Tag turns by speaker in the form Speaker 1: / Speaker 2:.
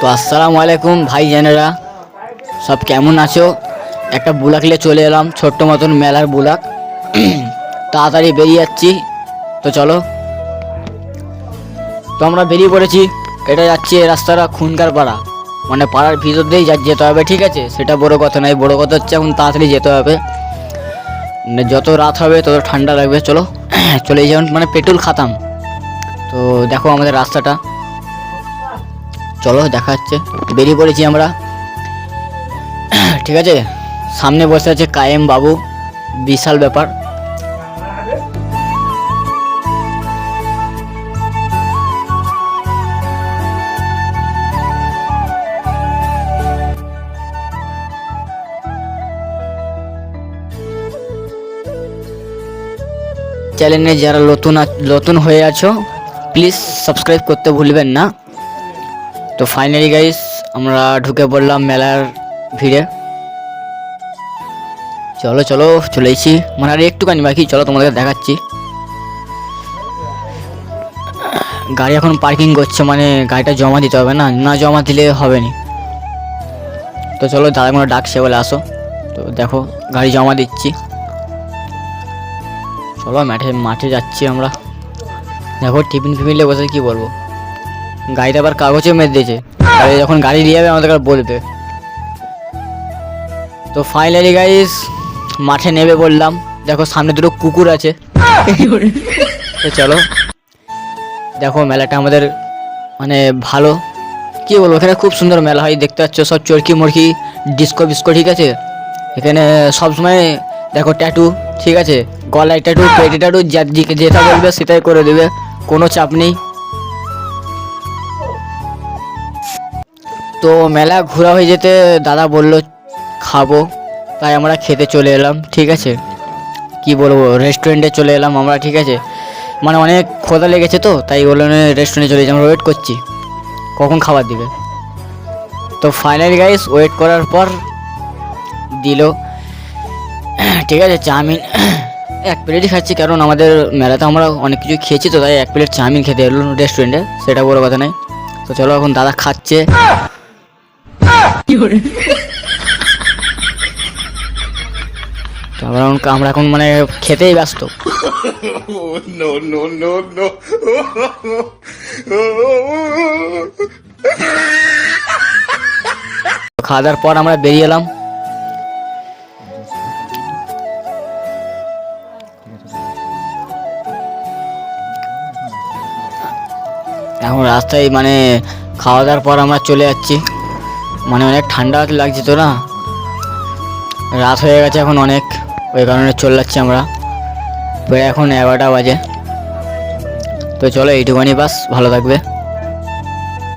Speaker 1: তো আসসালামু আলাইকুম ভাই জানেরা। সব কেমন আছো? একটা বুলাক নিয়ে চলে এলাম, ছোট্ট মতন মেলার বুলাক। তাড়াতাড়ি বেরিয়ে যাচ্ছি। তো চলো। তো আমরা বেরিয়ে পড়েছি। এটা যাচ্ছি এই রাস্তাটা খুনকার পাড়া। মানে পাড়ার ভিতর দিয়েই যা যেতে হবে, ঠিক আছে? সেটা বড় কথা নয়, বড় কথা হচ্ছে এখন তাড়াতাড়ি যেতে হবে। মানে যত রাত হবে, তত ঠান্ডা লাগবে। চলো। চলে যাবেন মানে পেট্রোল খাতাম। তো দেখো আমাদের রাস্তাটা। চলো দেখা যাচ্ছে বেরিয়ে পড়েছি আমরা। ঠিক আছে? সামনে বসে আছে কায়েম বাবু। বিশাল ব্যাপার। চ্যানেলে যারা নতুন নতুন হয়ে আছো প্লিজ সাবস্ক্রাইব করতে ভুলবেন না। তো ফাইনালি গাইস আমরা ঢুকে পড়লাম মেলার ভিড়ে। চলো চলো, চলে এসেছি। মানে আর একটুখানি বাকি, চলো তোমাদের দেখাচ্ছি। গাড়ি এখন পার্কিং করছে মানে গাড়িটা জমা দিতে হবে না না জমা দিলে হবে না তো চলো দাদা কোনো ডাকছে বলে আসো। তো দেখো, গাড়ি জমা দিচ্ছি। চলো, মাঠে মাঠে যাচ্ছি আমরা। দেখো টিফিন ফিফিন বসে কি বলব? গাড়িটা আবার কাগজে মেরে দিয়েছে। আর যখন গাড়ি নিয়ে যাবে আমাদের বলবে। তো ফাইনালি গাইস মাঠে নেবে বললাম দেখো সামনে দুটো কুকুর আছে। তো চলো। দেখো মেলাটা আমাদের মানে ভালো। কি বলব, এখানে খুব সুন্দর মেলা হয়, দেখতে পাচ্ছ সব চরকি মরকি ডিস্কো বিস্কো ঠিক আছে? এখানে সব সময় দেখো ট্যাটু ঠিক আছে? গলায় ট্যাটু পেটে ট্যাটু যা- যেটা বলবে সেটাই করে দেবে, কোনো চাপ নেই। তো মেলা ঘোরা হয়ে যেতে দাদা বলল, খাব। তাই আমরা খেতে চলে এলাম, ঠিক আছে? কি বলব রেস্টুরেন্টে চলে এলাম আমরা, ঠিক আছে? মানে অনেক খোদা লেগেছে তো, তাই বলল রেস্টুরেন্টে চলে আমরা ওয়েট করছি। কখন খাবার দিবে? তো ফাইনাল গাইস ওয়েট করার পর দিল। ঠিক আছে, চাউমিন এক প্লেটই খাচ্ছি, কারণ আমাদের মেলাতে আমরা অনেক কিছু খেয়েছি তো, তাই এক প্লেট চাউমিন খেতে এলো রেস্টুরেন্টে সেটা বড় কথা নেই তো চলো এখন দাদা খাচ্ছে। তো আমরা এখন আমরা এখন মানে খেতেই ব্যস্ত।
Speaker 2: No.
Speaker 1: খাওয়া দাওয়ার পর আমরা বেরিয়ে এলাম। এখন রাস্তায় মানে খাওয়া দাওয়ার পর আমরা চলে যাচ্ছি। মানে অনেক ঠান্ডা লাগছে তো না? রাত হয়ে গেছে এখন অনেক, ওই কারণে চলে যাচ্ছি আমরা। প্রায় এখন এগারোটা বাজে। তো চলো এইটুখানি বাস, ভালো থাকবে।